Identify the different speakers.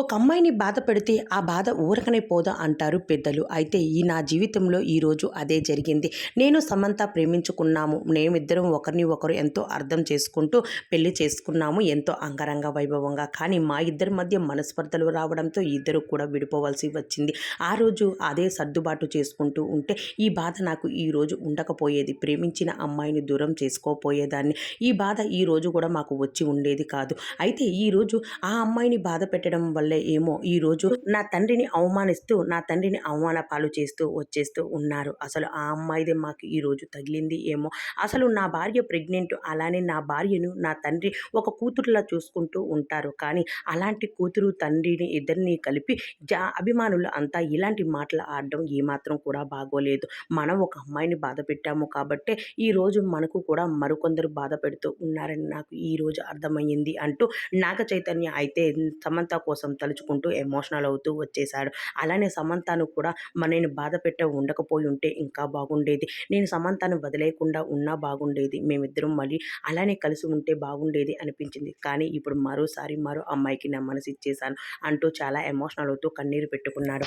Speaker 1: ఒక అమ్మాయిని బాధ పెడితే ఆ బాధ ఊరకనే పోదా అంటారు పెద్దలు. అయితే ఈ నా జీవితంలో ఈరోజు అదే జరిగింది. నేను సమంత ప్రేమించుకున్నాము. మేమిద్దరం ఒకరిని ఒకరు ఎంతో అర్థం చేసుకుంటూ పెళ్ళి చేసుకున్నాము. ఎంతో అంగరంగ వైభవంగా. కానీ మా ఇద్దరి మధ్య మనస్పర్ధలు రావడంతో ఇద్దరు కూడా విడిపోవలసి వచ్చింది. ఆ రోజు అదే సర్దుబాటు చేసుకుంటూ ఉంటే ఈ బాధ నాకు ఈరోజు ఉండకపోయేది. ప్రేమించిన అమ్మాయిని దూరం చేసుకోపోయేదాన్ని. ఈ బాధ ఈ రోజు కూడా మాకు వచ్చి ఉండేది కాదు. అయితే ఈరోజు ఆ అమ్మాయిని బాధ పెట్టడం వల్ల ఏమో. ఈరోజు నా తండ్రిని అవమానిస్తూ నా తండ్రిని అవమాన పాలు చేస్తూ వచ్చేస్తూ ఉన్నారు. అసలు ఆ అమ్మాయిదే మాకు ఈరోజు తగిలింది ఏమో. అసలు నా భార్య ప్రెగ్నెంట్. అలానే నా భార్యను నా తండ్రి ఒక కూతురులా చూసుకుంటూ ఉంటారు. కానీ అలాంటి కూతురు తండ్రిని ఇద్దరిని కలిపి జా అభిమానులు అంతా ఇలాంటి మాటలు ఆడడం ఏమాత్రం కూడా బాగోలేదు. మనం ఒక అమ్మాయిని బాధ పెట్టాము కాబట్టే ఈరోజు మనకు కూడా మరికొందరు బాధ పెడుతూ ఉన్నారని నాకు ఈరోజు అర్థమయ్యింది అంటూ నాగ చైతన్య అయితే సమంత కోసం తలుచుకుంటూ ఎమోషనల్ అవుతూ వచ్చేసాడు అలానే సమంతను కూడా మన నేను బాధ పెట్ట ఉండకపోయి ఉంటే ఇంకా బాగుండేది. నేను సమంతను వదిలేయకుండా ఉన్నా బాగుండేది. మేమిద్దరం మళ్ళీ అలానే కలిసి ఉంటే బాగుండేది అనిపించింది. కానీ ఇప్పుడు మరోసారి మరో అమ్మాయికి నా మనసు ఇచ్చేసాను అంటూ చాలా ఎమోషనల్ అవుతూ కన్నీరు పెట్టుకున్నాడు.